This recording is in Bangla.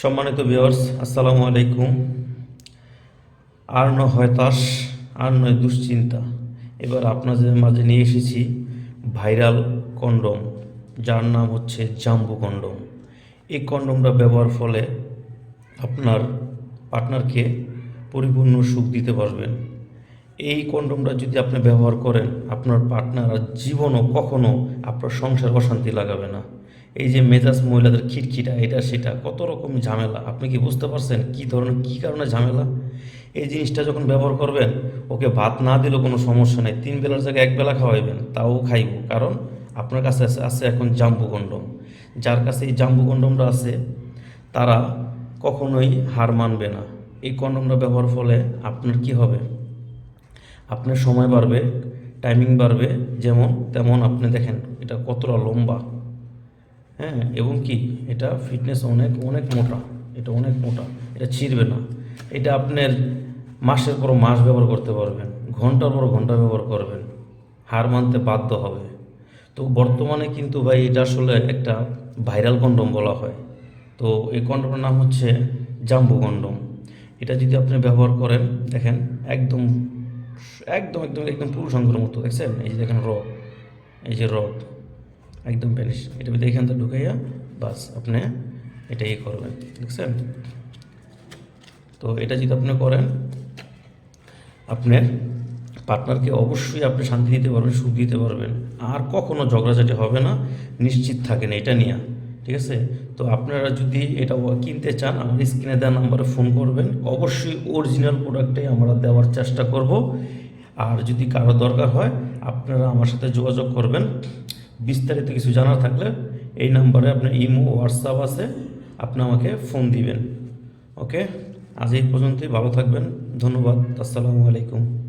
সম্মানিত বিয়র্স আসসালামু আলাইকুম। আর নয় হতাশ আর নয় দুশ্চিন্তা। এবার আপনাদের মাঝে নিয়ে এসেছি ভাইরাল কন্ডম, যার নাম হচ্ছে জাম্বু কন্ডম। এই কন্ডমটা ব্যবহার ফলে আপনার পার্টনারকে পরিপূর্ণ সুখ দিতে পারবেন। এই কন্ডমটা যদি আপনি ব্যবহার করেন, আপনার পার্টনার আর জীবনও কখনো আপনার সংসার অশান্তি লাগাবে না। এই যে মেজাজ মহিলাদের খিটখিটা, এটা সেটা, কত রকম ঝামেলা, আপনি কি বুঝতে পারছেন কি ধরনের, কি কারণে ঝামেলা? এই জিনিসটা যখন ব্যবহার করবেন, ওকে ভাত না দিলেও কোনো সমস্যা নেই, তিন বেলার জায়গায় এক বেলা খাওয়াইবেন, তাও খাইব, কারণ আপনার কাছে আছে- আছে এখন জাম্বু কন্ডম। যার কাছে এই জাম্বু কন্ডমটা আছে, তারা কখনোই হার মানবে না। এই কন্ডমটা ব্যবহার ফলে আপনার কি হবে? আপনার সময় বাড়বে টাইমিং বাড়বে, যেমন তেমন আপনি দেখেন এটা কতটা লম্বা। হ্যাঁ এবং কি এটা ফিটনেস অনেক অনেক মোটা, এটা অনেক মোটা, এটা ছিঁড়বে না। এটা আপনার মাসের পর মাস ব্যবহার করতে পারবেন, ঘণ্টার পর ঘণ্টা ব্যবহার করবেন, হার মানতে বাধ্য হবে। তো বর্তমানে কিন্তু ভাই এটা আসলে একটা ভাইরাল কন্ডম বলা হয়। তো এই কন্ডমের নাম হচ্ছে জাম্বু কন্ডম এটা যদি আপনি ব্যবহার করেন, দেখেন একদম একদম একদম একদম পুরুষাঙ্গের মতো দেখছেন এই যে দেখেন রড এই যে রড একদম প্যানিশ এটা ভিতরে থেকে ঢুকাইয়া বাস আপনি এটা ইয়ে করবেন দেখছেন তো এটা যদি আপনি করেন, আপনার পার্টনারকে অবশ্যই আপনি শান্তি দিতে পারবেন, সুখ দিতে পারবেন, আর কখনো ঝগড়াঝাটি হবে না, নিশ্চিত থাকেন এটা নিয়ে। ঠিক আছে? তো আপনারা যদি এটা কিনতে চান, আমার স্ক্রিনে দেওয়া নাম্বারে ফোন করবেন। অবশ্যই অরিজিনাল প্রোডাক্টটাই আমরা দেওয়ার চেষ্টা করব। আর যদি কারও দরকার হয়, আপনারা আমার সাথে যোগাযোগ করবেন। বিস্তারিত কিছু জানার থাকলে এই নাম্বারে আপনার ইমো, হোয়াটসঅ্যাপ আছে, আপনি আমাকে ফোন দিবেন। ওকে? আজ এই পর্যন্তই। ভালো থাকবেন। ধন্যবাদ। আসসালামু আলাইকুম।